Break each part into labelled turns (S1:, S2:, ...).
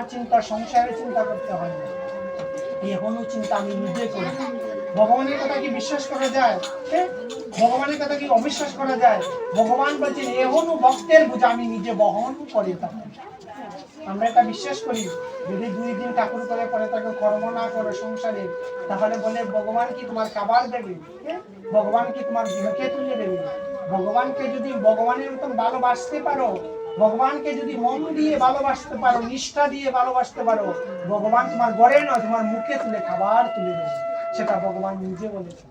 S1: আর চিন্তা, সংসারের চিন্তা করতে হয় না। এখনও চিন্তা আমি নিজে করি। ভগবানের কথা কি বিশ্বাস করা যায়? ভগবানের কথা কি অবিশ্বাস করা যায়? ভগবান বলছেন এখনও ভক্তের বোঝা আমি নিজে বহন করে থাকি। আমরা এটা বিশ্বাস করি। যদি দুই দিন ঠাকুর করে, পরে তাকে কর্ম না করে সংসারে, তাহলে বলে, ভগবান কি তোমার খাবার দেবে? ভগবান কি তোমার গৃহকে তুলে দেবে? ভগবানকে যদি ভগবানের মতন ভালোবাসতে পারো ভগবানকে যদি মন দিয়ে ভালোবাসতে পারো, নিষ্ঠা দিয়ে ভালোবাসতে পারো, ভগবান তোমার গড়ে নয়, তোমার মুখে তুলে খাবার তুলে দেবে। সেটা ভগবান নিজে বলেছে?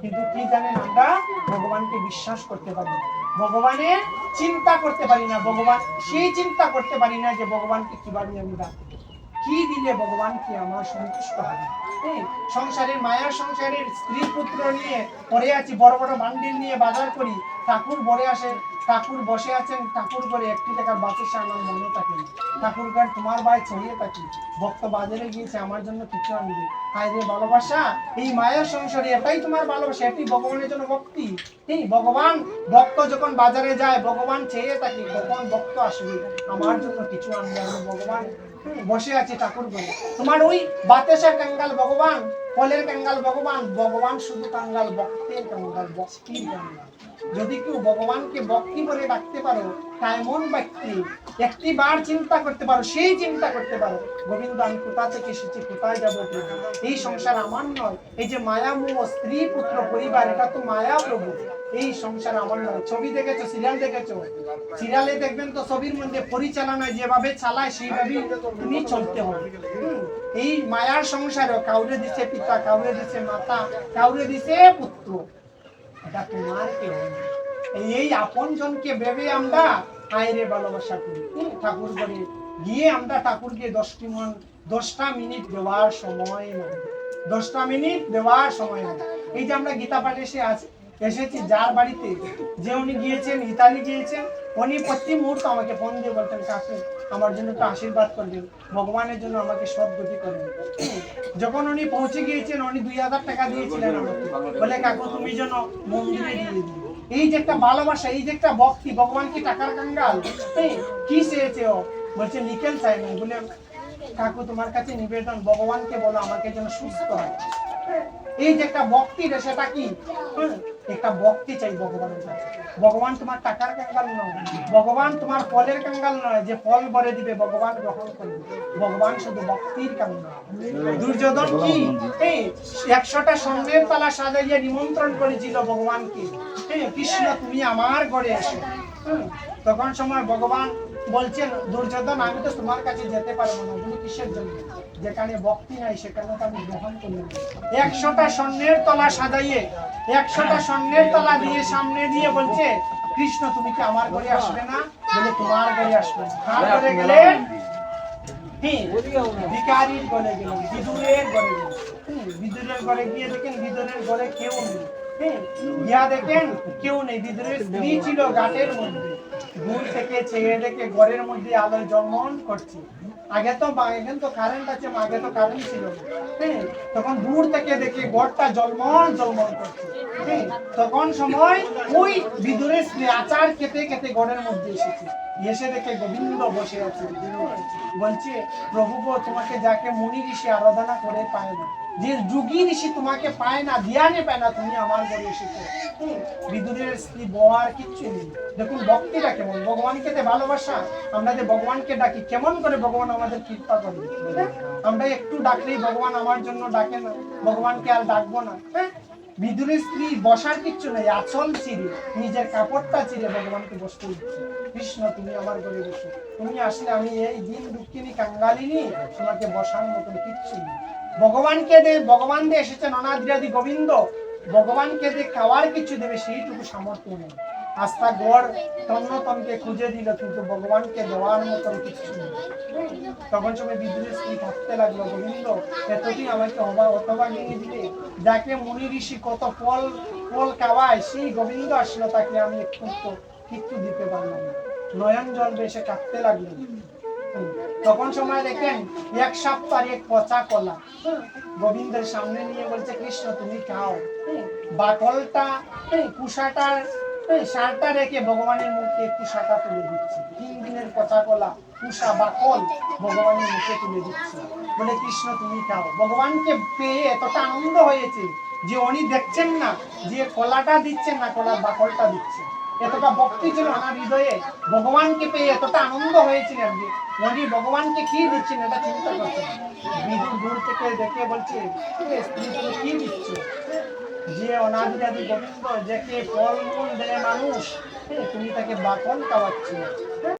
S1: কিন্তু কি জানেন আমরা? ভগবানকে বিশ্বাস করতে পারি। ভগবানের চিন্তা করতে পারি না। ভগবান সেই চিন্তা করতে পারি না যে ভগবানকে কীভাবে আমি রাখব কি দিলে ভগবান কি আমার সন্তুষ্ট হবে? সংসারের মায়ার সংসারের স্ত্রী পুত্র নিয়ে পরে আছি, বড় বড় বান্ডিল নিয়ে বাজার করি, ঠাকুর বড়ে আসে ঠাকুর বসে আছেন, ঠাকুর করে একটি টাকার বাতাসে আমার মনে থাকে না। ঠাকুর ঘর তোমার ভাই ছড়িয়ে থাকি। ভক্ত বাজারে গিয়েছে, আমার জন্য কিছু আনবে। হায় রে ভালোবাসা, এই মায়ের সংসারে এটাই তোমার ভালোবাসা, এটি ভগবানের জন্য ভক্তি। এই ভগবান, ভক্ত যখন বাজারে যায়, ভগবান চেয়ে থাকি কখন ভক্ত আসবে। আমার জন্য কিছু আনবে, আমি ভগবান বসে আছে ঠাকুর করে তোমার ওই বাতাসা কাঙ্গাল ভগবান ফলের কাঙ্গাল, ভগবান ভগবান শুধু কাঙ্গাল, ভক্তের কাঙ্গাল ভক্তির কাঙ্গাল। যদি কেউ ভগবানকে ভক্তি করে রাখতে পারো তা এমন ব্যক্তি একটি বার চিন্তা করতে পারো, সেই চিন্তা করতে পারো। গোবিন্দ, আমি কোথা থেকে এসেছি, কোথায় যাব? এই সংসার আমার নয়। এই যে মায়া মোহ, স্ত্রী, পুত্র, পরিবার, এটা তো মায়া প্রভু। এই সংসার আমার নয়। ছবি দেখেছ, সিরিয়াল দেখেছ? সিরিয়ালে দেখবেন তো ছবির মধ্যে পরিচালনায় যেভাবে চালায়, সেইভাবেই তুমি চলতে হবে। এই মায়ার সংসারে কাউরে দিছে পিতা, কাউরে দিছে মাতা, কাউরে দিছে পুত্র। এটা তোমার কেউ এই এই আপন ভেবে আমরা আয়রে ভালোবাসা করি। হুম, ঠাকুর করে গিয়ে আমরা ঠাকুরকে দশটি মন দশটা মিনিট দেওয়ার সময় নেই। দশটা মিনিট দেওয়ার সময় নেই। এই যে আমরা গীতা পাঠে এসে আছি এসেছি যার বাড়িতে যে উনি গিয়েছেন ইতালি গিয়েছেন উনি প্রতি মুহূর্তে আমাকে ফোন দিয়ে বলতেন কাকু আমার জন্য একটু আশীর্বাদ করবেন ভগবানের জন্য আমাকে সদ্গতি করবেন হুম, যখন উনি পৌঁছে গিয়েছেন উনি দুই হাজার টাকা দিয়েছিলেন আমাকে। বলে কাকু তুমি যেন মন্দিরে দিয়ে দিও। এই যে একটা ভালোবাসা, এই যে একটা ভক্তি, ভগবান কি টাকার কাঙ্গাল? কি চেয়েছে ও? বলছে, নিকেল চাই না বলে কাকু তোমার কাছে নিবেদন, ভগবানকে বলো, আমাকে যেন সুস্থ হয়। এই যে একটা ভক্তি রে সেটা কি? হ্যাঁ, একটা ভক্তি চাই ভগবানের কাছে। ভগবান তোমার টাকার কাঙ্গাল নয় ভগবান তোমার ফলের কাঙ্গাল নয় যে ফল ভরে দিবে ভগবান গ্রহণ করবে। ভগবান শুধু ভক্তির কাঙ্গাল। দুর্যোধন কি? এই একশোটা স্বর্ণের তালা সাজাইয়া নিমন্ত্রণ করেছিল ভগবানকে। হ্যাঁ কৃষ্ণ তুমি আমার ঘরে এসো হুম, তখন সময় ভগবান বলছেন দুর্যোধন আমি তো তোমার কাছে যেতে পারব না। তুমি কিসের জন্য? যেখানে ভক্তি নাই সেখানে তো আমি গ্রহণ করি একশোটা স্বর্ণের তলা সাজাইয়ে একশোটা স্বর্ণের তলা দিয়ে সামনে দিয়ে বলছে কৃষ্ণ তুমি কি আমার ঘরে আসবে না? বলে তোমার ঘরে আসবে। কার ঘরে গেলে হ্যাঁ, ভিখারির ঘরে গেলেন বিদুরের ঘরে গেলেন। বিদুরের ঘরে গিয়ে দেখেন বিদুরের ঘরে কেউ নেই। হ্যাঁ, গিয়া দেখেন কেউ নেই। স্ত্রী ছিল মধ্যে। দূর থেকে চেয়ে দেখে ঘরের মধ্যে জন্মন করছে। আগে তো এখন তো কারেন্ট আছে আগে তো কারেন্ট ছিল। হ্যাঁ তখন দূর থেকে দেখে ঘরটা করছে। হ্যাঁ, তখন সময় ওই বিদুরের স্ত্রী আচার খেতে খেতে ঘরের মধ্যে এসেছে। এসে দেখে গোবিন্দ বসে আছে। বলছে প্রভু তোমাকে যাকে মুনি ঋষি আরাধনা করে পায় না যে যুগী ঋষি তোমাকে পায় না ধ্যানে পায় না, তুমি আমার ঘরে এসেছ। বিদুরের স্ত্রী বহার কিচ্ছু নেই। দেখুন, ভক্তিটা কেমন? ভগবানকে যে ভালোবাসা, আমরা যে ভগবানকে ডাকি, কেমন করে ভগবান আমাদের কৃপা করে? হ্যাঁ? আমরা একটু ডাকলেই ভগবান আমার জন্য ডাকে না, ভগবানকে আর ডাকবো না। হ্যাঁ? বিদুরের স্ত্রী বসার কিচ্ছু নেই, আচল চিরে, নিজের কাপড়টা চিরে ভগবানকে বসতে দিচ্ছে। কৃষ্ণ, তুমি আমার ঘরে বসো। তুমি আসলে আমি এই দিন দুঃখিনী কাঙ্গালিনী, তোমাকে বসার মতন কিচ্ছু নেই। ভগবানকে দে, ভগবান দিয়ে এসেছেন অনাদিরাদি গোবিন্দ। ভগবানকে দিয়ে খাওয়ার কিছু দেবে, সেইটুকু সামর্থ্য নেই। আস্থা গড় তন্নতনকে খুঁজে দিল, কিন্তু ভগবানকে দেওয়ার মতন কিছু নেই। তখন সময় বিদ্যুতের স্ত্রী থাকতে লাগল, গোবিন্দ এতদিন আমাকে অবা, অথবা নিয়ে দিলে? যাকে মুনি ঋষি কত ফল ফল খাওয়ায়, সেই গোবিন্দ আসলো, তাকে আমি একটু কিচ্ছু দিতে পারলাম না। নয়ন জল বেশে কাঁদতে লাগল। তখন সময় দেখেন এক সপ্তাহ এক পচা কলা। গোবিন্দের সামনে নিয়ে বলছে কৃষ্ণ তুমি খাও। বাকলটা হুম, কুসাটার সারটা রেখে ভগবানের মুখে একটু শাখা তুলে দিচ্ছে। তিন দিনের কথা কলা উষা বা কল ভগবানের মুখে তুলে দিচ্ছে। বলে কৃষ্ণ তুমি খাও। ভগবানকে পেয়ে এতটা আনন্দ হয়েছে যে উনি দেখছেন না যে কলাটা দিচ্ছেন না কলার বাকলটা দিচ্ছে এতটা ভক্তি ছিল আমার হৃদয়ে। ভগবানকে পেয়ে এতটা আনন্দ হয়েছিল যে উনি ভগবানকে কি দিচ্ছেন এটা চিন্তা করছে বিদু দূর থেকে দেখে বলছে, "এ স্ত্রী কি দিচ্ছে? যে অনাদিরাদি গোবিন্দ ফল মূল দেয় মানুষ তুমি তাকে বাকন খাওয়াচ্ছ